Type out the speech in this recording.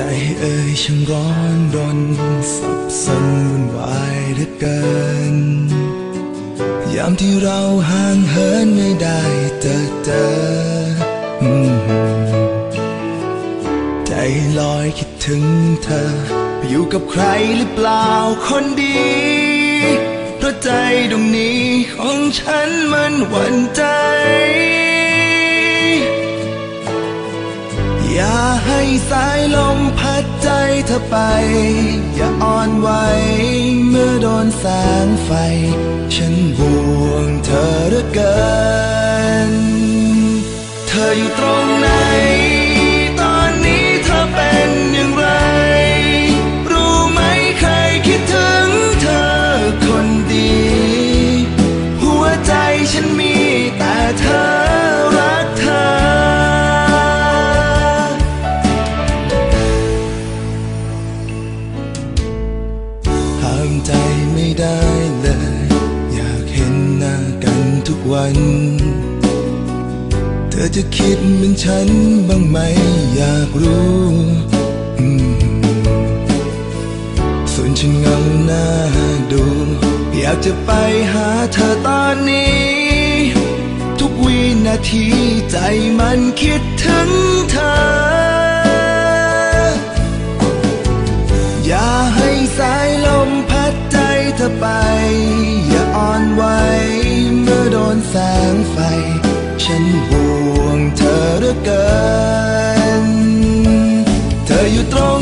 ใจเอ่ยช่างร้อนรนสับสนวุ่นวายเหลือเกิน ยามที่เราห่างเหินไม่ได้เจอเจอ ใจลอยคิดถึงเธอ อยู่กับใครหรือเปล่าคนดี เพราะใจดวงนี้ของฉันมันหวั่นใจ อย่าให้สายลมพัดใจเธอไป อย่าอ่อนไหวเมื่อโดนแสงไฟ ฉันห่วงเธอเหลือเกิน เธออยู่ตรงไหน ทุกวัน เธอจะคิดเหมือนฉันบ้างไหมอยากรู้ส่วนฉันเงาหน้าดู อยากจะไปหาเธอตอนนี้ ทุกวินาทีใจมันคิดถึงเธอ นแสงไฟ ฉันห่วงเธอเหลือเกิน เธออยู่ตรง